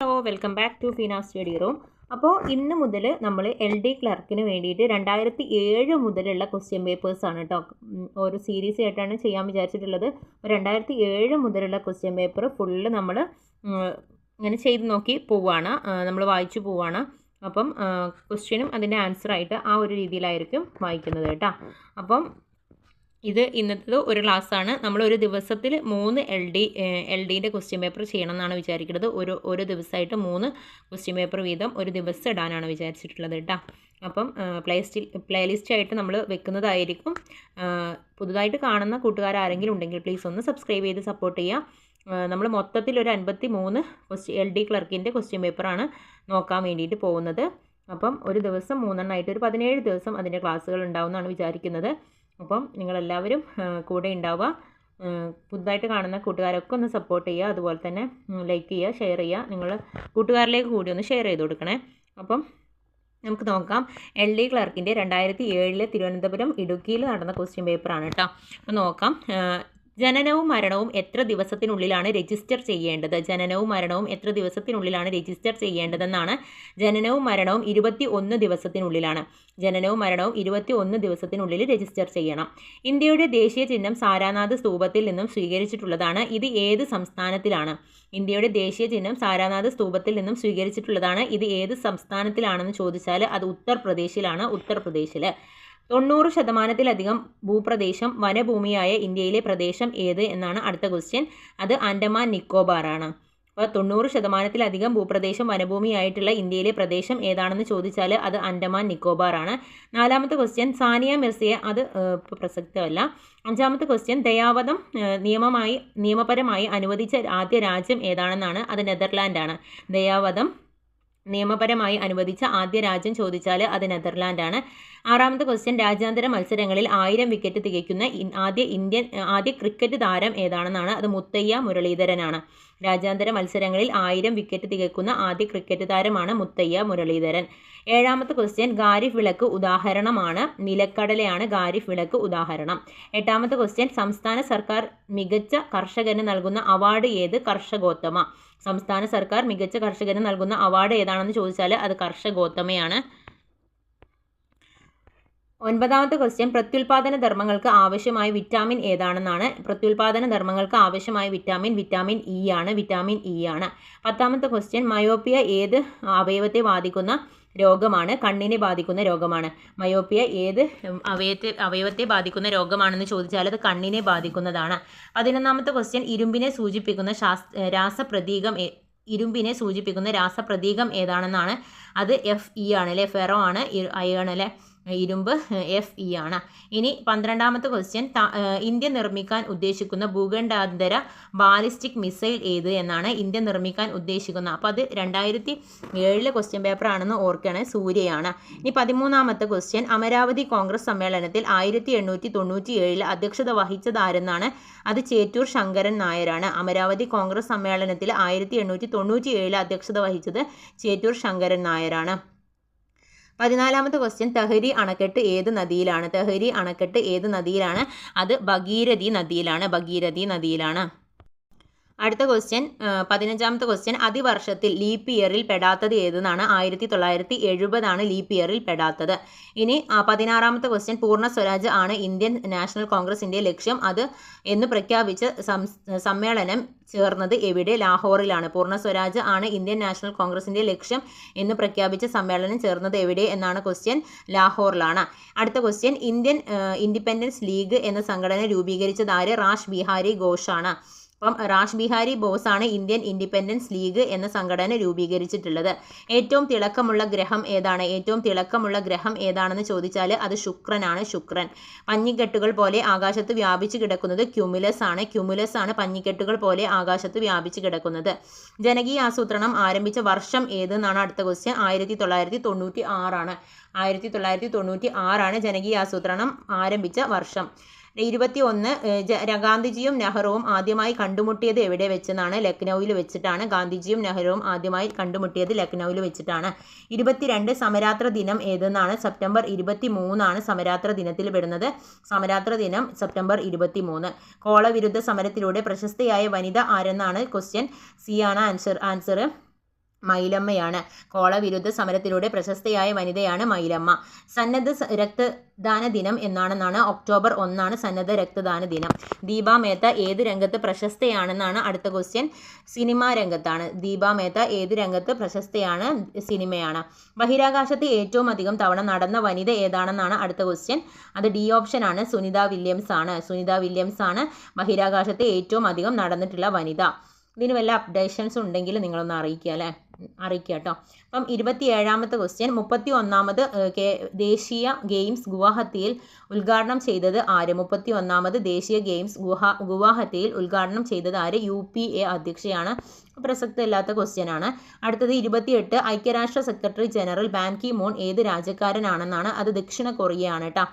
Hello welcome back to Feena study room അപ്പോൾ ഇന്ന് മുതൽ നമ്മൾ എൽ ഡി ക്ലർക്കിന് വേണ്ടിയിട്ട് രണ്ടായിരത്തി ഏഴ് മുതലുള്ള ക്വസ്റ്റ്യൻ പേപ്പേഴ്സാണ് കേട്ടോ ഒരു സീരീസ് ആയിട്ടാണ് ചെയ്യാൻ വിചാരിച്ചിട്ടുള്ളത്. രണ്ടായിരത്തി ഏഴ് മുതലുള്ള ക്വസ്റ്റ്യൻ പേപ്പർ ഫുള്ള് നമ്മൾ ഇങ്ങനെ ചെയ്ത് നോക്കി പോവുകയാണ് നമ്മൾ വായിച്ചു പോവുകയാണ് അപ്പം ക്വസ്റ്റ്യനും അതിന്റെ ആൻസറായിട്ട് ആ ഒരു രീതിയിലായിരിക്കും വായിക്കുന്നത് കേട്ടോ. അപ്പം ഇത് ഇന്നത്തെ ഒരു ക്ലാസ്സാണ്. നമ്മൾ ഒരു ദിവസത്തിൽ മൂന്ന് എൽ ഡി എൽ ഡിന്റെ ക്വസ്റ്റ്യൻ പേപ്പർ ചെയ്യണം എന്നാണ് വിചാരിക്കുന്നത്. ഒരു ഒരു ദിവസമായിട്ട് മൂന്ന് ക്വസ്റ്റ്യൻ പേപ്പർ വീതം ഒരു ദിവസം ഇടാനാണ് വിചാരിച്ചിട്ടുള്ളത് കേട്ടോ അപ്പം പ്ലേസ്റ്റിൽ പ്ലേലിസ്റ്റ് ആയിട്ട് നമ്മൾ വെക്കുന്നതായിരിക്കും. പുതുതായിട്ട് കാണുന്ന കൂട്ടുകാർ ആരെങ്കിലും ഉണ്ടെങ്കിൽ പ്ലീസ് ഒന്ന് സബ്സ്ക്രൈബ് ചെയ്ത് സപ്പോർട്ട് ചെയ്യുക നമ്മൾ മൊത്തത്തിൽ ഒരു അൻപത്തി മൂന്ന് ക്വസ്റ്റ്യൻ എൽ ഡി ക്ലർക്കിന്റെ ക്വസ്റ്റ്യൻ പേപ്പറാണ് നോക്കാൻ വേണ്ടിയിട്ട് പോകുന്നത്. അപ്പം ഒരു ദിവസം മൂന്നെണ്ണമായിട്ട് ഒരു പതിനേഴ് ദിവസം അതിന്റെ ക്ലാസ്സുകൾ ഉണ്ടാവുമെന്നാണ് വിചാരിക്കുന്നത്. അപ്പം നിങ്ങളെല്ലാവരും കൂടെ ഉണ്ടാവുക. പുതുതായിട്ട് കാണുന്ന കൂട്ടുകാരൊക്കെ ഒന്ന് സപ്പോർട്ട് ചെയ്യുക. അതുപോലെ തന്നെ ലൈക്ക് ചെയ്യുക ഷെയർ ചെയ്യുക. നിങ്ങൾ കൂട്ടുകാരിലേക്ക് കൂടി ഒന്ന് ഷെയർ ചെയ്ത് കൊടുക്കണേ. അപ്പം നമുക്ക് നോക്കാം. എൽ ഡി ക്ലർക്കിന്റെ രണ്ടായിരത്തി ഏഴിലെ തിരുവനന്തപുരം ഇടുക്കിയിൽ നടന്ന ക്വസ്റ്റ്യൻ പേപ്പറാണ് കേട്ടോ. അപ്പോൾ നോക്കാം. ജനനവും മരണവും എത്ര ദിവസത്തിനുള്ളിലാണ് രജിസ്റ്റർ ചെയ്യേണ്ടത്? ജനനവും മരണവും എത്ര ദിവസത്തിനുള്ളിലാണ് രജിസ്റ്റർ ചെയ്യേണ്ടതെന്നാണ് ജനനവും മരണവും ഇരുപത്തി ഒന്ന് ദിവസത്തിനുള്ളിലാണ്. ജനനവും മരണവും ഇരുപത്തി ഒന്ന് ദിവസത്തിനുള്ളിൽ രജിസ്റ്റർ ചെയ്യണം. ഇന്ത്യയുടെ ദേശീയ ചിഹ്നം സാരാനാഥ് സ്തൂപത്തിൽ നിന്നും സ്വീകരിച്ചിട്ടുള്ളതാണ്. ഇത് ഏത് സംസ്ഥാനത്തിലാണ്? ഇന്ത്യയുടെ ദേശീയ ചിഹ്നം സാരാനാഥ് സ്തൂപത്തിൽ നിന്നും സ്വീകരിച്ചിട്ടുള്ളതാണ്. ഇത് ഏത് സംസ്ഥാനത്തിലാണെന്ന് ചോദിച്ചാൽ അത് ഉത്തർപ്രദേശിലാണ്. ഉത്തർപ്രദേശിൽ തൊണ്ണൂറ് ശതമാനത്തിലധികം ഭൂപ്രദേശം വനഭൂമിയായ ഇന്ത്യയിലെ പ്രദേശം ഏത് എന്നാണ് അടുത്ത ക്വസ്റ്റ്യൻ അത് ആൻഡമാൻ നിക്കോബാർ ആണ്. അപ്പോൾ തൊണ്ണൂറ് ശതമാനത്തിലധികം ഭൂപ്രദേശം വനഭൂമിയായിട്ടുള്ള ഇന്ത്യയിലെ പ്രദേശം ഏതാണെന്ന് ചോദിച്ചാൽ അത് ആൻഡമാൻ നിക്കോബാർ ആണ്. നാലാമത്തെ ക്വസ്റ്റ്യൻ സാനിയ മിർസിയെ അത് പ്രസക്തമല്ല. അഞ്ചാമത്തെ ക്വസ്റ്റ്യൻ ദയാവധം നിയമമായി നിയമപരമായി അനുവദിച്ച ആദ്യ രാജ്യം ഏതാണെന്നാണ് അത് നെതർലാൻഡാണ് ദയാവധം നിയമപരമായി അനുവദിച്ച ആദ്യ രാജ്യം ചോദിച്ചാൽ അത് നെതർലാൻഡാണ്. ആറാമത്തെ ക്വസ്റ്റ്യൻ രാജ്യാന്തര മത്സരങ്ങളിൽ ആയിരം വിക്കറ്റ് തികയ്ക്കുന്ന ആദ്യ ഇന്ത്യൻ ആദ്യ ക്രിക്കറ്റ് താരം ഏതാണെന്നാണ്? അത് മുത്തയ്യ മുരളീധരനാണ്. രാജ്യാന്തര മത്സരങ്ങളിൽ ആയിരം വിക്കറ്റ് തികയ്ക്കുന്ന ആദ്യ ക്രിക്കറ്റ് താരമാണ് മുത്തയ്യ മുരളീധരൻ. ഏഴാമത്തെ ക്വസ്റ്റ്യൻ ഗാരിഫ് വിളക്ക് ഉദാഹരണമാണ്. നിലക്കടലയാണ് ഗാരിഫ് വിളക്ക് ഉദാഹരണം. എട്ടാമത്തെ ക്വസ്റ്റ്യൻ സംസ്ഥാന സർക്കാർ മികച്ച കർഷകന് നൽകുന്ന അവാർഡ് ഏത് കർഷകോത്തമ? സംസ്ഥാന സർക്കാർ മികച്ച കർഷകന് നൽകുന്ന അവാർഡ് ഏതാണെന്ന് ചോദിച്ചാൽ അത് കർഷകോത്തമയാണ്. ഒൻപതാമത്തെ ക്വസ്റ്റ്യൻ പ്രത്യുൽപാദന ധർമ്മങ്ങൾക്ക് ആവശ്യമായ വിറ്റാമിൻ ഏതാണെന്നാണ്. പ്രത്യുൽപാദന ധർമ്മങ്ങൾക്ക് ആവശ്യമായ വിറ്റാമിൻ വിറ്റാമിൻ ഇ ആണ് വിറ്റാമിൻ ഇ ആണ്. പത്താമത്തെ ക്വസ്റ്റ്യൻ മയോപ്പിയ ഏത് അവയവത്തെ ബാധിക്കുന്ന രോഗമാണ് കണ്ണിനെ ബാധിക്കുന്ന രോഗമാണ്. മയോപ്പിയ ഏത് അവയത്തെ അവയവത്തെ ബാധിക്കുന്ന രോഗമാണെന്ന് ചോദിച്ചാൽ അത് കണ്ണിനെ ബാധിക്കുന്നതാണ്. പതിനൊന്നാമത്തെ ക്വസ്റ്റ്യൻ ഇരുമ്പിനെ സൂചിപ്പിക്കുന്ന ശാസ് രാസപ്രതീകം ഇരുമ്പിനെ സൂചിപ്പിക്കുന്ന രാസപ്രതീകം ഏതാണെന്നാണ്? അത് എഫ് ഇ ആണ് അല്ലേ? ഫെറോ ആണ് അയൺ അല്ലേ? ഇരുമ്പ് എഫ് ഇ ആണ്. ഇനി പന്ത്രണ്ടാമത്തെ ക്വസ്റ്റ്യൻ ഇന്ത്യ നിർമ്മിക്കാൻ ഉദ്ദേശിക്കുന്ന ഭൂഖണ്ഡാന്തര ബാലിസ്റ്റിക് മിസൈൽ ഏത് എന്നാണ് ഇന്ത്യ നിർമ്മിക്കാൻ ഉദ്ദേശിക്കുന്നത്. അപ്പോൾ അത് രണ്ടായിരത്തി ഏഴിലെ ക്വസ്റ്റ്യൻ പേപ്പർ ആണെന്ന് ഓർക്കണേ സൂര്യയാണ്. ഇനി പതിമൂന്നാമത്തെ ക്വസ്റ്റ്യൻ അമരാവതി കോൺഗ്രസ് സമ്മേളനത്തിൽ ആയിരത്തി എണ്ണൂറ്റി തൊണ്ണൂറ്റി ഏഴിൽ അധ്യക്ഷത വഹിച്ചതാരെന്നാണ്? അത് ചേറ്റൂർ ശങ്കരൻ നായരാണ്. അമരാവതി കോൺഗ്രസ് സമ്മേളനത്തിൽ ആയിരത്തി എണ്ണൂറ്റി തൊണ്ണൂറ്റി ഏഴിൽ അധ്യക്ഷത വഹിച്ചത് ചേറ്റൂർ ശങ്കരൻ നായരാണ്. പതിനാലാമത്തെ ക്വസ്റ്റ്യൻ തഹരി അണക്കെട്ട് ഏത് നദിയിലാണ്? തഹരി അണക്കെട്ട് ഏത് നദിയിലാണ്? അത് ഭഗീരഥി നദിയിലാണ് ഭഗീരഥി നദിയിലാണ്. അടുത്ത ക്വസ്റ്റ്യൻ പതിനഞ്ചാമത്തെ ക്വസ്റ്റ്യൻ അതിവർഷത്തിൽ ലീപ്പ് ഇയറിൽ പെടാത്തത് ഏതെന്നാണ്? ആയിരത്തി തൊള്ളായിരത്തി എഴുപതാണ് ലീപ്പ് ഇയറിൽ പെടാത്തത്. ഇനി പതിനാറാമത്തെ ക്വസ്റ്റ്യൻ പൂർണ സ്വരാജ് ആണ് ഇന്ത്യൻ നാഷണൽ കോൺഗ്രസിന്റെ ലക്ഷ്യം. അത് എന്ന് പ്രഖ്യാപിച്ച സമ്മേളനം ചേർന്നത് എവിടെ? ലാഹോറിലാണ്. പൂർണ സ്വരാജ് ആണ് ഇന്ത്യൻ നാഷണൽ കോൺഗ്രസിന്റെ ലക്ഷ്യം എന്ന് പ്രഖ്യാപിച്ച സമ്മേളനം ചേർന്നത് എവിടെ എന്നാണ് ക്വസ്റ്റ്യൻ ലാഹോറിലാണ്. അടുത്ത ക്വസ്റ്റ്യൻ ഇന്ത്യൻ ഇൻഡിപെൻഡൻസ് ലീഗ് എന്ന സംഘടന രൂപീകരിച്ചത് ആര്? റാഷ് ബിഹാരി ഘോഷാണ്. അപ്പം റാഷ് ബിഹാരി ബോസ് ആണ് ഇന്ത്യൻ ഇൻഡിപെൻഡൻസ് ലീഗ് എന്ന സംഘടന രൂപീകരിച്ചിട്ടുള്ളത്. ഏറ്റവും തിളക്കമുള്ള ഗ്രഹം ഏതാണ്? ഏറ്റവും തിളക്കമുള്ള ഗ്രഹം ഏതാണെന്ന് ചോദിച്ചാൽ അത് ശുക്രനാണ് ശുക്രൻ. പഞ്ഞിക്കെട്ടുകൾ പോലെ ആകാശത്ത് വ്യാപിച്ചു കിടക്കുന്നത് ക്യുമുലസ് ആണ്. ക്യുമുലസ് ആണ് പഞ്ഞിക്കെട്ടുകൾ പോലെ ആകാശത്ത് വ്യാപിച്ചു കിടക്കുന്നത്. ജനകീയ ആസൂത്രണം ആരംഭിച്ച വർഷം ഏതെന്നാണ് അടുത്ത ക്വസ്റ്റ്യൻ ആയിരത്തി തൊള്ളായിരത്തി തൊണ്ണൂറ്റി ആറാണ് ആയിരത്തി തൊള്ളായിരത്തി തൊണ്ണൂറ്റി ആറാണ് ജനകീയ ആസൂത്രണം ആരംഭിച്ച വർഷം. ഇരുപത്തി ഒന്ന് ഗാന്ധിജിയും നെഹ്റുവും ആദ്യമായി കണ്ടുമുട്ടിയത് എവിടെ വെച്ചെന്നാണ് ലക്നൌവിൽ വെച്ചിട്ടാണ്. ഗാന്ധിജിയും നെഹ്റുവും ആദ്യമായി കണ്ടുമുട്ടിയത് ലക്നൌവിൽ വെച്ചിട്ടാണ്. ഇരുപത്തിരണ്ട് സമരാത്ര ദിനം ഏതെന്നാണ് സെപ്റ്റംബർ ഇരുപത്തി മൂന്നാണ് സമരാത്ര ദിനത്തിൽ പെടുന്നത്. സമരാത്ര ദിനം സെപ്റ്റംബർ ഇരുപത്തി മൂന്ന് കോളവിരുദ്ധ സമരത്തിലൂടെ പ്രശസ്തയായ വനിത ആരെന്നാണ് ക്വസ്റ്റ്യൻ? സി ആണ് ആൻസർ ആൻസർ മൈലമ്മയാണ്. കോളവിരുദ്ധ സമരത്തിലൂടെ പ്രശസ്തയായ വനിതയാണ് മൈലമ്മ. സന്നദ്ധ രക്തദാന ദിനം എന്നാണെന്നാണ് ഒക്ടോബർ ഒന്നാണ് സന്നദ്ധ രക്തദാന ദിനം. ദീപ മേത്ത ഏത് രംഗത്ത് പ്രശസ്തയാണെന്നാണ് അടുത്ത ക്വസ്റ്റ്യൻ. സിനിമാ രംഗത്താണ്. ദീപ മേത്ത ഏത് രംഗത്ത് പ്രശസ്തയാണ് സിനിമയാണ്. ബഹിരാകാശത്ത് ഏറ്റവും അധികം തവണ നടന്ന വനിത ഏതാണെന്നാണ് അടുത്ത ക്വസ്റ്റ്യൻ. അത് ഡി ഓപ്ഷൻ ആണ്. സുനിത വില്യംസ് ആണ്. സുനിത വില്യംസ് ആണ് ബഹിരാകാശത്ത് ഏറ്റവും അധികം നടന്നിട്ടുള്ള വനിത. ഇതിന് വല്ല അപ്ഡേഷൻസ് ഉണ്ടെങ്കിൽ നിങ്ങളൊന്ന് അറിയിക്കുക അല്ലേ? അറിയിക്കുക കേട്ടോ. അപ്പം ഇരുപത്തി ഏഴാമത്തെ ക്വസ്റ്റ്യൻ മുപ്പത്തി ഒന്നാമത് ദേശീയ ഗെയിംസ് ഗുവാഹത്തിയിൽ ഉദ്ഘാടനം ചെയ്തത് ആര്? മുപ്പത്തി ഒന്നാമത് ദേശീയ ഗെയിംസ് ഗുഹാ ഗുവാഹത്തിയിൽ ഉദ്ഘാടനം ചെയ്തത് ആര്? യു പി എ അധ്യക്ഷയാണ്. പ്രസക്തമില്ലാത്ത ക്വസ്റ്റ്യൻ ആണ്. അടുത്തത് ഇരുപത്തിയെട്ട് ഐക്യരാഷ്ട്ര സെക്രട്ടറി ജനറൽ ബാൻ മൂൺ ഏത് രാജ്യക്കാരനാണെന്നാണ്? അത് ദക്ഷിണ കൊറിയയാണ് കേട്ടോ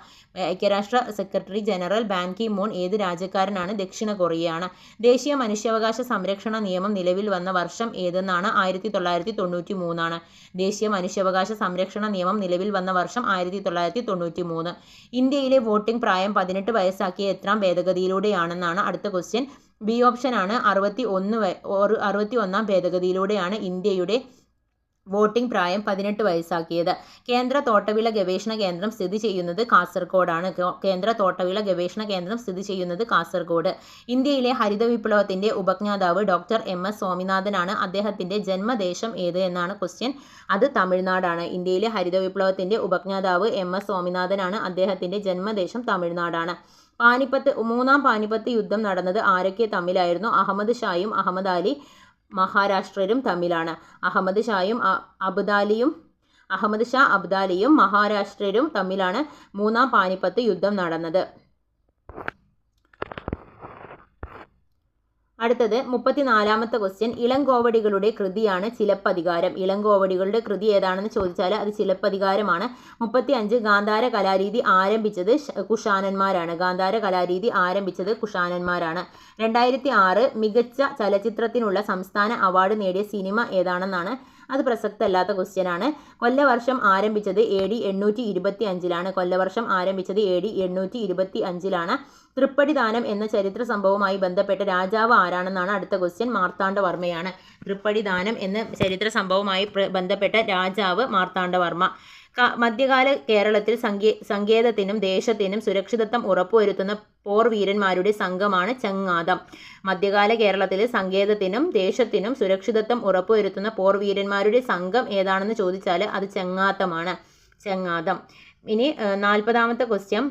ഐക്യരാഷ്ട്ര സെക്രട്ടറി ജനറൽ ബാൻ മൂൺ ഏത് രാജ്യക്കാരനാണ്? ദക്ഷിണ കൊറിയയാണ്. ദേശീയ മനുഷ്യാവകാശ സംരക്ഷണ നിയമം നിലവിൽ വന്ന വർഷം ഏതെന്നാണ്? ആയിരത്തി തൊള്ളായിരത്തി തൊണ്ണൂറ്റി മൂന്നാണ് ദേശീയ മനുഷ്യാവകാശ സംരക്ഷണ നിയമം നിലവിൽ വന്ന വർഷം ആയിരത്തി തൊള്ളായിരത്തി തൊണ്ണൂറ്റി മൂന്ന് ഇന്ത്യയിലെ വോട്ടിംഗ് പ്രായം പതിനെട്ട് വയസ്സാക്കിയ എത്രാം ഭേദഗതിയിലൂടെയാണെന്നാണ് അടുത്ത ക്വസ്റ്റ്യൻ ബി ഓപ്ഷൻ ആണ് അറുപത്തി ഒന്ന് അറുപത്തി ഒന്നാം ഭേദഗതിയിലൂടെയാണ് ഇന്ത്യയുടെ വോട്ടിംഗ് പ്രായം പതിനെട്ട് വയസ്സാക്കിയത്. കേന്ദ്ര തോട്ടവിള ഗവേഷണ കേന്ദ്രം സ്ഥിതി ചെയ്യുന്നത് കാസർഗോഡാണ്. കേന്ദ്ര തോട്ടവിള ഗവേഷണ കേന്ദ്രം സ്ഥിതി ചെയ്യുന്നത് കാസർഗോഡ്. ഇന്ത്യയിലെ ഹരിത വിപ്ലവത്തിന്റെ ഉപജ്ഞാതാവ് ഡോക്ടർ എം. എസ്. സ്വാമിനാഥനാണ് അദ്ദേഹത്തിന്റെ ജന്മദേശം ഏത് എന്നാണ് ക്വസ്റ്റ്യൻ അത് തമിഴ്നാടാണ്. ഇന്ത്യയിലെ ഹരിത വിപ്ലവത്തിന്റെ ഉപജ്ഞാതാവ് എം. എസ്. സ്വാമിനാഥനാണ് അദ്ദേഹത്തിന്റെ ജന്മദേശം തമിഴ്നാടാണ്. പാനിപ്പത്ത് മൂന്നാം പാനിപ്പത്ത് യുദ്ധം നടന്നത് ആരൊക്കെ തമ്മിലായിരുന്നു? അഹമ്മദ് ഷായും അഹമ്മദ് അലി മഹാരാഷ്ട്രരും തമ്മിലാണ്. അഹമ്മദ് ഷായും അബ്ദാലിയും അഹമ്മദ് ഷാ അബ്ദാലിയും മഹാരാഷ്ട്രരും തമ്മിലാണ് മൂന്നാം പാനിപ്പത്ത് യുദ്ധം നടന്നത്. അടുത്തത് മുപ്പത്തിനാലാമത്തെ ക്വസ്റ്റ്യൻ ഇളങ്കോവടികളുടെ കൃതിയാണ് ചിലപ്പതികാരം. ഇളങ്കോവടികളുടെ കൃതി ഏതാണെന്ന് ചോദിച്ചാൽ അത് ചിലപ്പതികാരമാണ്. മുപ്പത്തി അഞ്ച് ഗാന്ധാര കലാരീതി ആരംഭിച്ചത് കുഷാനന്മാരാണ്. ഗാന്ധാര കലാരീതി ആരംഭിച്ചത് കുഷാനന്മാരാണ്. രണ്ടായിരത്തി ആറ് മികച്ച ചലച്ചിത്രത്തിനുള്ള സംസ്ഥാന അവാർഡ് നേടിയ സിനിമ ഏതാണെന്നാണ്? അത് പ്രസക്തമല്ലാത്ത ക്വസ്റ്റ്യൻ ആണ്. കൊല്ലവർഷം ആരംഭിച്ചത് എ ഡി എണ്ണൂറ്റി ഇരുപത്തി അഞ്ചിലാണ് കൊല്ലവർഷം ആരംഭിച്ചത് എ ഡി എണ്ണൂറ്റി ഇരുപത്തി അഞ്ചിലാണ് തൃപ്പടിദാനം എന്ന ചരിത്ര സംഭവവുമായി ബന്ധപ്പെട്ട് രാജാവ് ആരാണെന്നാണ് അടുത്ത ക്വസ്റ്റ്യൻ മാർത്താണ്ഡവർമ്മയാണ്. തൃപ്പടിദാനം എന്ന ചരിത്ര സംഭവവുമായി ബന്ധപ്പെട്ട രാജാവ് മാർത്താണ്ഡവർമ്മ. മധ്യകാല കേരളത്തിൽ സങ്കേ സങ്കേതത്തിനും ദേശത്തിനും സുരക്ഷിതത്വം ഉറപ്പുവരുത്തുന്ന പോർ വീരന്മാരുടെ സംഘമാണ് ചങ്ങാതം. മധ്യകാല കേരളത്തിലെ സങ്കേതത്തിനും ദേശത്തിനും സുരക്ഷിതത്വം ഉറപ്പുവരുത്തുന്ന പോർ വീരന്മാരുടെ സംഘം ഏതാണെന്ന് ചോദിച്ചാൽ അത് ചങ്ങാത്തമാണ് ചങ്ങാതം. ഇനി നാൽപ്പതാമത്തെ ക്വസ്റ്റ്യൻ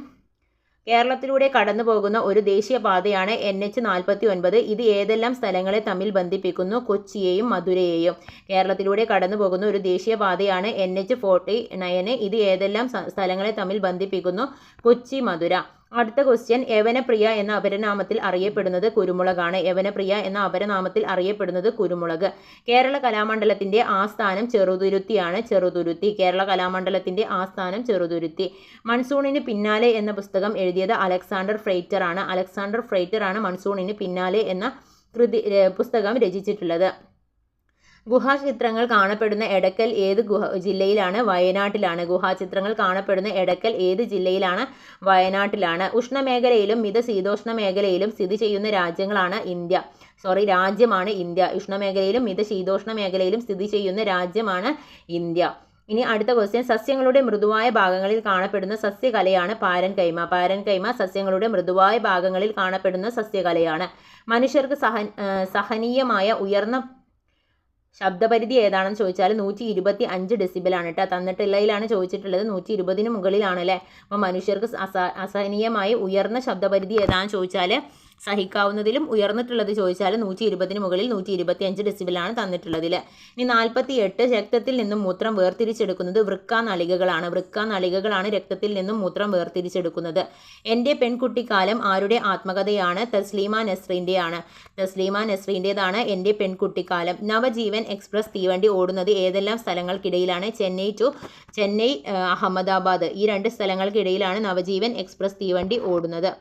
കേരളത്തിലൂടെ കടന്നു പോകുന്ന ഒരു ദേശീയപാതയാണ് എൻ എച്ച് നാൽപ്പത്തി ഒൻപത് ഇത് ഏതെല്ലാം സ്ഥലങ്ങളെ തമ്മിൽ ബന്ധിപ്പിക്കുന്നു? കൊച്ചിയെയും മധുരയെയും. കേരളത്തിലൂടെ കടന്നു പോകുന്ന ഒരു ദേശീയപാതയാണ് എൻ എച്ച് ഫോർട്ടി നയന്. ഇത് ഏതെല്ലാം സ്ഥലങ്ങളെ തമ്മിൽ ബന്ധിപ്പിക്കുന്നു? കൊച്ചി മധുര. അടുത്ത ക്വസ്റ്റ്യൻ യവനപ്രിയ എന്ന അപരനാമത്തിൽ അറിയപ്പെടുന്നത് കുരുമുളകാണ്. യവനപ്രിയ എന്ന അപരനാമത്തിൽ അറിയപ്പെടുന്നത് കുരുമുളക്. കേരള കലാമണ്ഡലത്തിന്റെ ആസ്ഥാനം ചെറുതുരുത്തിയാണ്. ചെറുതുരുത്തി കേരള കലാമണ്ഡലത്തിന്റെ ആസ്ഥാനം ചെറുതുരുത്തി. മൺസൂണിന് പിന്നാലെ എന്ന പുസ്തകം എഴുതിയത് അലക്സാണ്ടർ ഫ്രൈറ്റർ ആണ് അലക്സാണ്ടർ ഫ്രൈറ്റർ ആണ് മൺസൂണിന് പിന്നാലെ എന്ന കൃതി പുസ്തകം രചിച്ചിട്ടുള്ളത്. ഗുഹാചിത്രങ്ങൾ കാണപ്പെടുന്ന എടക്കൽ ഏത് ഗുഹ ജില്ലയിലാണ്? വയനാട്ടിലാണ്. ഗുഹാചിത്രങ്ങൾ കാണപ്പെടുന്ന എടക്കൽ ഏത് ജില്ലയിലാണ്? വയനാട്ടിലാണ്. ഉഷ്ണമേഖലയിലും മിത ശീതോഷ്ണ മേഖലയിലും സ്ഥിതി ചെയ്യുന്ന രാജ്യങ്ങളാണ് ഇന്ത്യ. സോറി രാജ്യമാണ് ഇന്ത്യ. ഉഷ്ണമേഖലയിലും മിത ശീതോഷ്ണ മേഖലയിലും സ്ഥിതി ചെയ്യുന്ന രാജ്യമാണ് ഇന്ത്യ. ഇനി അടുത്ത ക്വസ്റ്റ്യൻ സസ്യങ്ങളുടെ മൃദുവായ ഭാഗങ്ങളിൽ കാണപ്പെടുന്ന സസ്യകലയാണ് പാരൻ കൈമ പാരൻ കൈമ സസ്യങ്ങളുടെ മൃദുവായ ഭാഗങ്ങളിൽ കാണപ്പെടുന്ന സസ്യകലയാണ്. മനുഷ്യർക്ക് സഹ സഹനീയമായ ഉയർന്ന ശബ്ദപരിധി ഏതാണെന്ന് ചോദിച്ചാൽ നൂറ്റി ഇരുപത്തി അഞ്ച് ഡെസിബിളാണ് കേട്ടോ തന്നിട്ടുള്ളതിലാണ് ചോദിച്ചിട്ടുള്ളത്. നൂറ്റി ഇരുപതിന് മുകളിലാണ് അല്ലേ അപ്പോൾ മനുഷ്യർക്ക് അസ അസഹനീയമായി ഉയർന്ന ശബ്ദപരിധി ഏതാണെന്ന് ചോദിച്ചാൽ സഹിക്കാവുന്നതിലും ഉയർന്നിട്ടുള്ളത് ചോദിച്ചാൽ നൂറ്റി ഇരുപതിന് മുകളിൽ നൂറ്റി ഇരുപത്തി അഞ്ച് ഡെസിബിലാണ് തന്നിട്ടുള്ളതിൽ. ഇനി നാൽപ്പത്തി എട്ട് രക്തത്തിൽ നിന്നും മൂത്രം വേർതിരിച്ചെടുക്കുന്നത് വൃക്ക നളികകളാണ്. വൃക്ക നളികകളാണ് രക്തത്തിൽ നിന്നും മൂത്രം വേർതിരിച്ചെടുക്കുന്നത്. എന്റെ പെൺകുട്ടിക്കാലം ആരുടെ ആത്മകഥയാണ്? തസ്ലീമ നസ്രീന്റെയാണ്. തസ്ലീമ നസ്രീന്റേതാണ് എന്റെ പെൺകുട്ടിക്കാലം. നവജീവൻ എക്സ്പ്രസ് തീവണ്ടി ഓടുന്നത് ഏതെല്ലാം സ്ഥലങ്ങൾക്കിടയിലാണ്? ചെന്നൈ ടു ചെന്നൈ അഹമ്മദാബാദ്. ഈ രണ്ട് സ്ഥലങ്ങൾക്കിടയിലാണ് നവജീവൻ എക്സ്പ്രസ് തീവണ്ടി ഓടുന്നത്.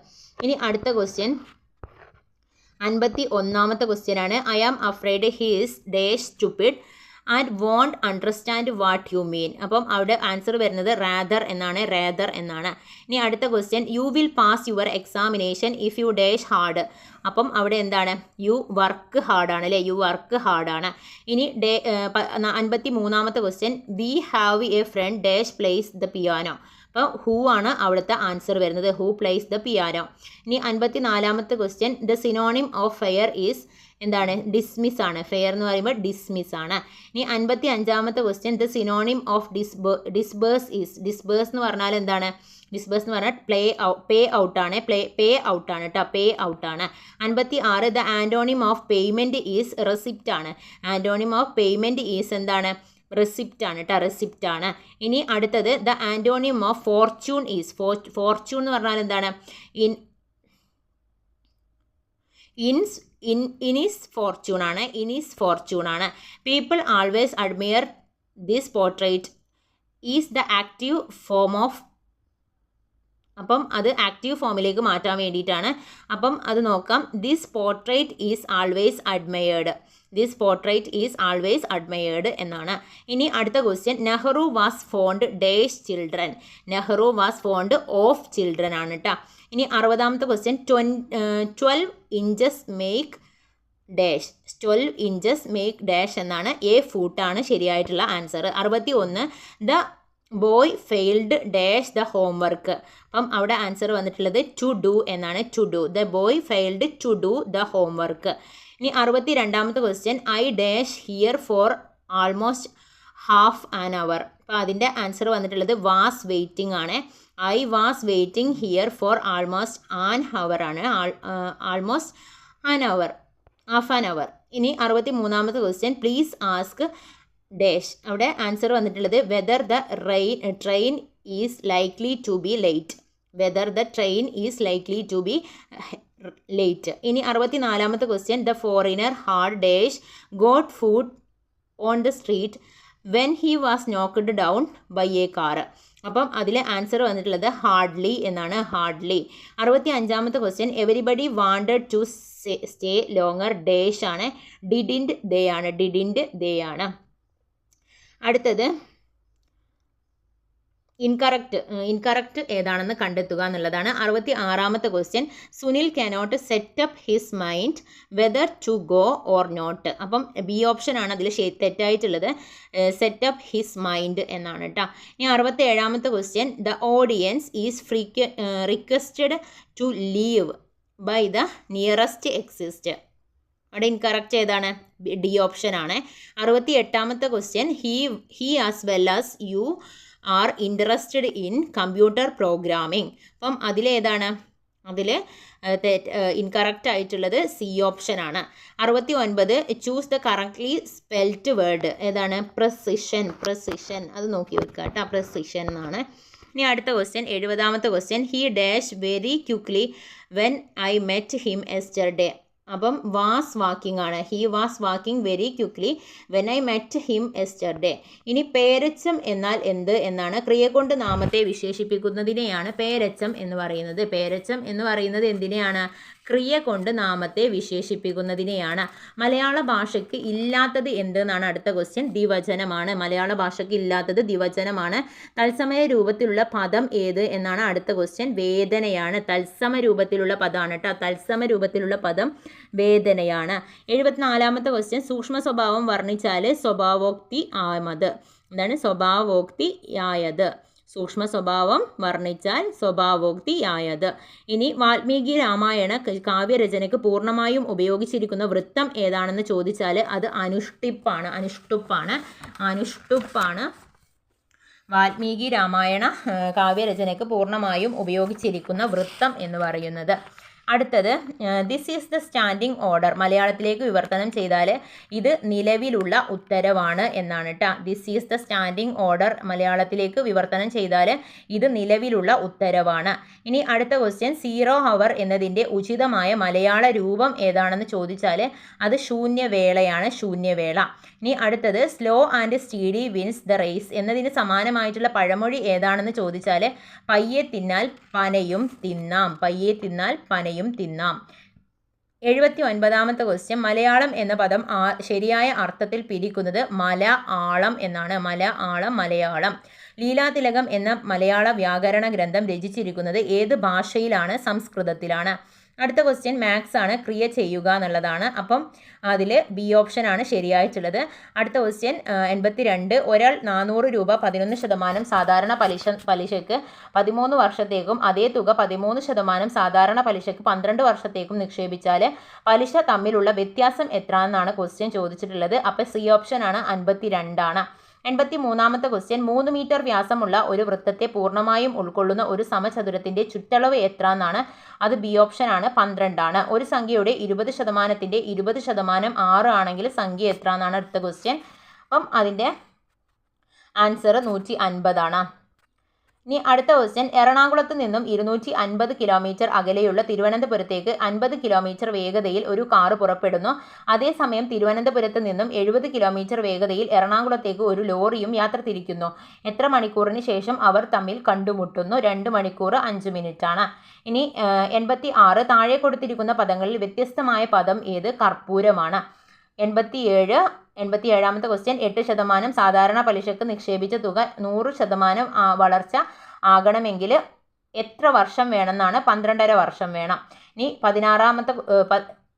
ഇനി അടുത്ത ക്വസ്റ്റ്യൻ. അൻപത്തി ഒന്നാമത്തെ ക്വസ്റ്റ്യൻ ആണ് I am afraid he's dash stupid and won't understand what you mean അപ്പം അവിടെ ആൻസർ വരുന്നത് റാദർ എന്നാണ്. റേദർ എന്നാണ്. ഇനി അടുത്ത question you will pass your examination if you dash hard അപ്പം അവിടെ എന്താണ്? യു വർക്ക് ഹാർഡാണ് അല്ലേ? യു വർക്ക് ഹാർഡാണ് ഇനി ഡേ അൻപത്തി മൂന്നാമത്തെ question we have a friend dash plays the piano അപ്പോൾ ഹൂ ആണ് അവിടുത്തെ ആൻസർ വരുന്നത്. ഹൂ പ്ലേസ് ദ പിയാനോ ഇനി അൻപത്തി നാലാമത്തെ question the synonym of fair is എന്താണ്? ഡിസ്മിസ് ആണ്. ഫെയർ എന്ന് പറയുമ്പോൾ ഡിസ്മിസ് ആണ്. ഇനി അൻപത്തി അഞ്ചാമത്തെ question the synonym of disburse disburse is disburse എന്ന് പറഞ്ഞാൽ എന്താണ്? ഡിസ്ബേഴ്സ് എന്ന് പറഞ്ഞാൽ പ്ലേ പേ ഔട്ട് ആണ്. പ്ലേ പേ ഔട്ട് ആണ് കേട്ടോ പേ ഔട്ട് ആണ്. അൻപത്തി ആറ് the antonym of payment is receipt ആണ്. ആന്റോണിം ഓഫ് പേയ്മെന്റ് ഈസ് എന്താണ്? റെസിപ്റ്റ് ആണ് കേട്ടോ ആണ് ഇനി അടുത്തത് the antonym of fortune is fortune എന്ന് പറഞ്ഞാൽ എന്താണ്? ഇൻ ഇൻസ് ഇൻ ഇനീസ് ഫോർച്യൂൺ ആണ്. ഇനീസ് ഫോർച്യൂൺ ആണ്. People always admire this portrait is the active form of അപ്പം അത് ആക്റ്റീവ് ഫോമിലേക്ക് മാറ്റാൻ വേണ്ടിയിട്ടാണ്. അപ്പം അത് നോക്കാം. This portrait is always admired this portrait is always admired എന്നാണ്. ഇനി അടുത്ത question Nehru was fond dash children Nehru was fond of children ആണ് കേട്ടോ ഇനി അറുപതാമത്തെ question ട്വൻ twelve inches make dash twelve inches make dash എന്നാണ് എ ഫൂട്ടാണ് ശരിയായിട്ടുള്ള ആൻസർ അറുപത്തി ഒന്ന് the boy failed dash the homework അപ്പം അവിടെ ആൻസർ വന്നിട്ടുള്ളത് ടു ഡു എന്നാണ് to do the boy failed to do the homework ഇനി അറുപത്തി രണ്ടാമത്തെ question I dash here for almost half an hour അപ്പോൾ അതിന്റെ ആൻസർ വന്നിട്ടുള്ളത് വാസ് വെയിറ്റിംഗ് ആണ്. I was waiting here for almost an hour ആണ്. Almost an hour half an hour ഇനി അറുപത്തി മൂന്നാമത്തെ ക്വസ്റ്റ്യൻ പ്ലീസ് ആസ്ക് ഡാഷ് അവിടെ ആൻസർ വന്നിട്ടുള്ളത് whether the rain train is likely to be late whether the train is likely to be late. ഇനി അറുപത്തി നാലാമത്തെ question the foreigner hard dash got food on the street when he was knocked down by a car അപ്പം അതിലെ answer വന്നിട്ടുള്ളത് hardly എന്നാണ്. Hardly അറുപത്തി അഞ്ചാമത്തെ question everybody wanted to stay longer dash ആണ്. ഡിഡിൻഡ് ദേ ആണ്. ഡിഡിൻഡ് ദേ ആണ്. അടുത്തത്. ഇൻകറക്റ്റ് ഇൻകറക്റ്റ് ഏതാണെന്ന് കണ്ടെത്തുക എന്നുള്ളതാണ് അറുപത്തി ആറാമത്തെ question Sunil cannot set up his mind whether to go or not അപ്പം ബി ഓപ്ഷൻ ആണ് അതിൽ തെറ്റായിട്ടുള്ളത്. സെറ്റപ്പ് ഹിസ് മൈൻഡ് എന്നാണ് കേട്ടോ ഇനി അറുപത്തി ഏഴാമത്തെ question the audience is frequently requested to leave by the nearest exist അവിടെ ഇൻകറക്റ്റ് ഏതാണ്? ഡി ഓപ്ഷൻ ആണ്. അറുപത്തി എട്ടാമത്തെ question he he as well as you are interested in computer programming അപ്പം അതിലേതാണ് അതിൽ ഇൻകറക്റ്റ് ആയിട്ടുള്ളത് സി ഓപ്ഷൻ ആണ്. അറുപത്തി ഒൻപത് choose the correctly spelt word ഏതാണ്? പ്രസിഷൻ പ്രസിഷൻ അത് നോക്കി വെക്കുക കേട്ടോ പ്രസിഷൻ എന്നാണ്. ഇനി അടുത്ത question എഴുപതാമത്തെ question he dash very quickly when I met him yesterday അപ്പം വാസ് വാക്കിംഗ് ആണ്. He was walking very quickly when I met him yesterday ഇനി പേരച്ചം എന്നാൽ എന്ത് എന്നാണ് ക്രിയ കൊണ്ട് നാമത്തെ വിശേഷിപ്പിക്കുന്നതിനെയാണ് പേരച്ചം എന്ന് പറയുന്നത്. പേരച്ചം എന്ന് പറയുന്നത് എന്തിനെയാണ്? ക്രിയ കൊണ്ട് നാമത്തെ വിശേഷിപ്പിക്കുന്നതിനെയാണ്. മലയാള ഭാഷയ്ക്ക് ഇല്ലാത്തത് എന്തെന്നാണ് അടുത്ത ക്വസ്റ്റ്യൻ ദിവചനമാണ് മലയാള ഭാഷയ്ക്ക് ഇല്ലാത്തത് ദിവചനമാണ് തത്സമയ രൂപത്തിലുള്ള പദം ഏത് എന്നാണ് അടുത്ത ക്വസ്റ്റ്യൻ വേദനയാണ്. തത്സമ രൂപത്തിലുള്ള പദമാണ് കേട്ടോ. തത്സമ രൂപത്തിലുള്ള പദം വേദനയാണ്. എഴുപത്തിനാലാമത്തെ ക്വസ്റ്റ്യൻ സൂക്ഷ്മ സ്വഭാവം വർണിച്ചാൽ സ്വഭാവോക്തി ആമത്. എന്താണ്? സ്വഭാവോക്തി ആയത്. സൂക്ഷ്മ സ്വഭാവം വർണിച്ചാൽ സ്വഭാവോക്തിയായത് ഇനി വാൽമീകി രാമായണ കാവ്യരചനയ്ക്ക് പൂർണമായും ഉപയോഗിച്ചിരിക്കുന്ന വൃത്തം ഏതാണെന്ന് ചോദിച്ചാൽ അത് അനുഷ്ടിപ്പാണ് അനുഷ്ടുപ്പാണ് അനുഷ്ടുപ്പാണ്. വാൽമീകി രാമായണ കാവ്യരചനയ്ക്ക് പൂർണമായും ഉപയോഗിച്ചിരിക്കുന്ന വൃത്തം എന്ന് പറയുന്നത്. അടുത്തത് this is the standing order മലയാളത്തിലേക്ക് വിവർത്തനം ചെയ്താൽ ഇത് നിലവിലുള്ള ഉത്തരവാണ് എന്നാണ് കേട്ടോ this is the standing order മലയാളത്തിലേക്ക് വിവർത്തനം ചെയ്താൽ ഇത് നിലവിലുള്ള ഉത്തരവാണ്. ഇനി അടുത്ത ക്വസ്റ്റ്യൻ സീറോ ഹവർ എന്നതിന്റെ ഉചിതമായ മലയാള രൂപം ഏതാണെന്ന് ചോദിച്ചാൽ അത് ശൂന്യവേളയാണ് ശൂന്യവേള. ഇനി അടുത്തത് slow and steady wins the race എന്നതിന് സമാനമായിട്ടുള്ള പഴമൊഴി ഏതാണെന്ന് ചോദിച്ചാൽ പയ്യെ തിന്നാൽ പനയും തിന്നാം. പയ്യെ തിന്നാൽ പനയും തിന്നാം. എഴുപത്തി ഒൻപതാമത്തെ ക്വസ്റ്റ്യൻ മലയാളം എന്ന പദം ശരിയായ അർത്ഥത്തിൽ പിരിക്കുന്നത് മല ആളം എന്നാണ്. മല ആളം മലയാളം. ലീലാതിലകം എന്ന മലയാള വ്യാകരണ ഗ്രന്ഥം രചിച്ചിരിക്കുന്നത് ഏത് ഭാഷയിലാണ്? സംസ്കൃതത്തിലാണ്. അടുത്ത ക്വസ്റ്റ്യൻ മാത്സ് ആണ് ക്രിയ ചെയ്യുക എന്നുള്ളതാണ്. അപ്പം അതിൽ ബി ഓപ്ഷൻ ആണ് ശരിയായിട്ടുള്ളത്. അടുത്ത ക്വസ്റ്റ്യൻ എൺപത്തി രണ്ട് ഒരാൾ നാനൂറ് രൂപ പതിനൊന്ന് ശതമാനം സാധാരണ പലിശ പലിശയ്ക്ക് പതിമൂന്ന് വർഷത്തേക്കും അതേ തുക പതിമൂന്ന് ശതമാനം സാധാരണ പലിശയ്ക്ക് പന്ത്രണ്ട് വർഷത്തേക്കും നിക്ഷേപിച്ചാൽ പലിശ തമ്മിലുള്ള വ്യത്യാസം എത്ര എന്നാണ് ക്വസ്റ്റ്യൻ ചോദിച്ചിട്ടുള്ളത്. അപ്പോൾ സി ഓപ്ഷൻ ആണ് അൻപത്തി രണ്ടാണ് എൺപത്തി മൂന്നാമത്തെ ക്വസ്റ്റ്യൻ മൂന്ന് മീറ്റർ വ്യാസമുള്ള ഒരു വൃത്തത്തെ പൂർണമായും ഉൾക്കൊള്ളുന്ന ഒരു സമചതുരത്തിന്റെ ചുറ്റളവ് എത്ര എന്നാണ് അത് ബി ഓപ്ഷൻ ആണ് പന്ത്രണ്ടാണ്. ഒരു സംഖ്യയുടെ ഇരുപത് ശതമാനത്തിന്റെ ഇരുപത് ശതമാനം ആറ് ആണെങ്കിൽ സംഖ്യ എത്ര എന്നാണ് അടുത്ത ക്വസ്റ്റ്യൻ അപ്പം അതിന്റെ ആൻസർ നൂറ്റി അൻപതാണ്. ഇനി അടുത്ത ക്വസ്റ്റ്യൻ എറണാകുളത്ത് നിന്നും ഇരുന്നൂറ്റി അൻപത് കിലോമീറ്റർ അകലെയുള്ള തിരുവനന്തപുരത്തേക്ക് അൻപത് കിലോമീറ്റർ വേഗതയിൽ ഒരു കാറ് പുറപ്പെടുന്നു. അതേസമയം തിരുവനന്തപുരത്ത് നിന്നും എഴുപത് കിലോമീറ്റർ വേഗതയിൽ എറണാകുളത്തേക്ക് ഒരു ലോറിയും യാത്ര തിരിക്കുന്നു. എത്ര മണിക്കൂറിന് ശേഷം അവർ തമ്മിൽ കണ്ടുമുട്ടുന്നു? രണ്ട് മണിക്കൂർ അഞ്ച് മിനിറ്റാണ്. ഇനി എൺപത്തി ആറ് താഴെ കൊടുത്തിരിക്കുന്ന പദങ്ങളിൽ വ്യത്യസ്തമായ പദം ഏത്? കർപ്പൂരമാണ്. എൺപത്തി ഏഴ് എൺപത്തി ഏഴാമത്തെ ക്വസ്റ്റ്യൻ എട്ട് ശതമാനം സാധാരണ പലിശക്ക് നിക്ഷേപിച്ച തുക നൂറ് ശതമാനം വളർച്ച ആകണമെങ്കിൽ എത്ര വർഷം വേണമെന്നാണ് പന്ത്രണ്ടര വർഷം വേണം. ഇനി പതിനാറാമത്തെ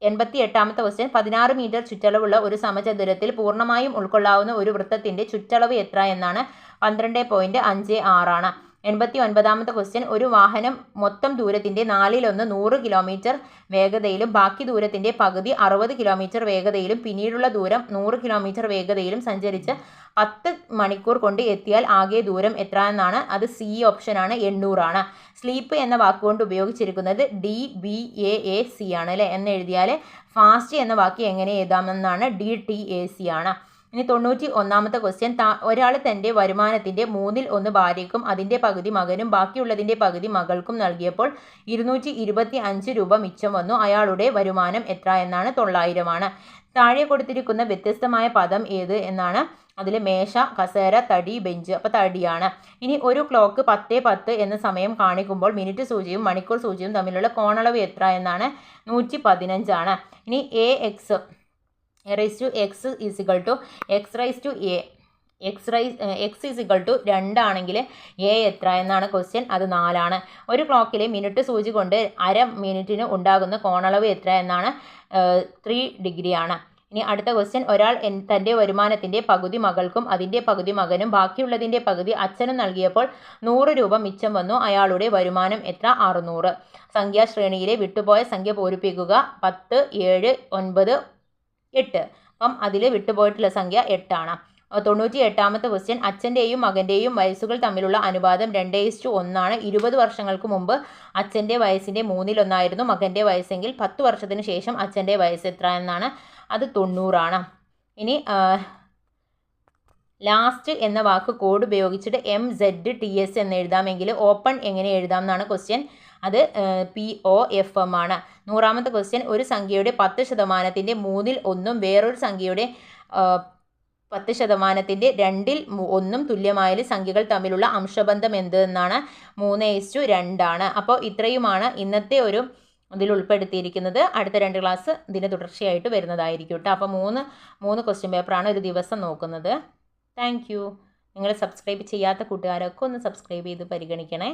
എൺപത്തി എട്ടാമത്തെ ക്വസ്റ്റ്യൻ പതിനാറ് മീറ്റർ ചുറ്റളവുള്ള ഒരു സമചതുരത്തിൽ പൂർണമായും ഉൾക്കൊള്ളാവുന്ന ഒരു വൃത്തത്തിന്റെ ചുറ്റളവ് എത്ര എന്നാണ് പന്ത്രണ്ട് പോയിന്റ് അഞ്ച് ആറാണ്. എൺപത്തി ഒൻപതാമത്തെ ക്വസ്റ്റ്യൻ ഒരു വാഹനം മൊത്തം ദൂരത്തിന്റെ നാലിലൊന്ന് നൂറ് കിലോമീറ്റർ വേഗതയിലും ബാക്കി ദൂരത്തിന്റെ പകുതി അറുപത് കിലോമീറ്റർ വേഗതയിലും പിന്നീടുള്ള ദൂരം നൂറ് കിലോമീറ്റർ വേഗതയിലും സഞ്ചരിച്ച് പത്ത് മണിക്കൂർ കൊണ്ട് എത്തിയാൽ ആകെ ദൂരം എത്ര എന്നാണ് അത് സി ഓപ്ഷനാണ് എണ്ണൂറാണ്. സ്ലീപ്പ് എന്ന വാക്കുകൊണ്ട് ഉപയോഗിച്ചിരിക്കുന്നത് D B A A C ആണ് അല്ലേ? എന്ന് എഴുതിയാൽ ഫാസ്റ്റ് എന്ന വാക്ക് എങ്ങനെ എഴുതാമെന്നാണ്? ഡി ടി എ സി ആണ്. ഇനി തൊണ്ണൂറ്റി ഒന്നാമത്തെ ക്വസ്റ്റ്യൻ ഒരാൾ തന്റെ വരുമാനത്തിന്റെ മൂന്നിൽ ഒന്ന് ഭാര്യയ്ക്കും അതിന്റെ പകുതി മകനും ബാക്കിയുള്ളതിന്റെ പകുതി മകൾക്കും നൽകിയപ്പോൾ ഇരുന്നൂറ്റി ഇരുപത്തി അഞ്ച് രൂപ മിച്ചം വന്നു. അയാളുടെ വരുമാനം എത്ര എന്നാണ് തൊള്ളായിരമാണ്. താഴെ കൊടുത്തിരിക്കുന്ന വ്യത്യസ്തമായ പദം ഏത് എന്നാണ് അതിൽ മേശ കസേര തടി ബെഞ്ച് അപ്പോൾ തടിയാണ്. ഇനി ഒരു ക്ലോക്ക് പത്ത് പത്ത് എന്ന സമയം കാണിക്കുമ്പോൾ മിനിറ്റ് സൂചിയും മണിക്കൂർ സൂചിയും തമ്മിലുള്ള കോണളവ് എത്ര എന്നാണ് നൂറ്റി പതിനഞ്ചാണ് ഇനി a x raise to x is equal to x raise to a x raise x is equal to രണ്ടാണെങ്കിൽ A എത്ര എന്നാണ് ക്വസ്റ്റ്യൻ അത് നാലാണ്. ഒരു ക്ലോക്കിലെ മിനിറ്റ് സൂചി കൊണ്ട് അര മിനിറ്റിന് ഉണ്ടാകുന്ന കോണളവ് എത്ര എന്നാണ് ത്രീ ഡിഗ്രിയാണ് ഇനി അടുത്ത ക്വസ്റ്റ്യൻ ഒരാൾ തന്റെ വരുമാനത്തിന്റെ പകുതി മകൾക്കും അതിന്റെ പകുതി മകനും ബാക്കിയുള്ളതിന്റെ പകുതി അച്ഛനും നൽകിയപ്പോൾ നൂറ് രൂപ മിച്ചം വന്നു. അയാളുടെ വരുമാനം എത്ര? അറുന്നൂറ്. സംഖ്യാശ്രേണിയിലെ വിട്ടുപോയ സംഖ്യ പൂരിപ്പിക്കുക. പത്ത് ഏഴ് ഒൻപത് എട്ട്. അപ്പം അതിൽ വിട്ടുപോയിട്ടുള്ള സംഖ്യ എട്ടാണ്. തൊണ്ണൂറ്റി എട്ടാമത്തെ ക്വസ്റ്റ്യൻ അച്ഛന്റെയും മകന്റെയും വയസ്സുകൾ തമ്മിലുള്ള അനുപാതം രണ്ട് ഇസ്റ്റു ഒന്നാണ്. ഇരുപത് വർഷങ്ങൾക്ക് മുമ്പ് അച്ഛന്റെ വയസ്സിന്റെ മൂന്നിലൊന്നായിരുന്നു. മകന്റെ വയസ്സെങ്കിൽ പത്ത് വർഷത്തിന് ശേഷം അച്ഛന്റെ വയസ്സ് എത്ര എന്നാണ്. അത് തൊണ്ണൂറാണ്. ഇനി ലാസ്റ്റ് എന്ന വാക്ക് കോഡ് ഉപയോഗിച്ചിട്ട് എം സെഡ് ടി എസ് എന്ന് എഴുതാമെങ്കിൽ ഓപ്പൺ എങ്ങനെ എഴുതാം എന്നാണ് ക്വസ്റ്റ്യൻ അത് പി ഒ എഫ് എം ആണ്. നൂറാമത്തെ ക്വസ്റ്റ്യൻ ഒരു സംഖ്യയുടെ പത്ത് ശതമാനത്തിന്റെ മൂന്നിൽ ഒന്നും വേറൊരു സംഖ്യയുടെ പത്ത് ശതമാനത്തിന്റെ രണ്ടിൽ ഒന്നും തുല്യമായ സംഖ്യകൾ തമ്മിലുള്ള അംശബന്ധം എന്ത് എന്നാണ് മൂന്ന് ടു രണ്ടാണ് അപ്പോൾ ഇത്രയുമാണ് ഇന്നത്തെ ഒരു ഇതിൽ ഉൾപ്പെടുത്തിയിരിക്കുന്നത്. അടുത്ത രണ്ട് ക്ലാസ് ഇതിന് തുടർച്ചയായിട്ട് വരുന്നതായിരിക്കും കേട്ടോ അപ്പോൾ മൂന്ന് മൂന്ന് ക്വസ്റ്റ്യൻ പേപ്പറാണ് ഒരു ദിവസം നോക്കുന്നത്. താങ്ക് യു നിങ്ങൾ സബ്സ്ക്രൈബ് ചെയ്യാത്ത കൂട്ടുകാരൊക്കെ ഒന്ന് സബ്സ്ക്രൈബ് ചെയ്ത് പരിഗണിക്കണേ.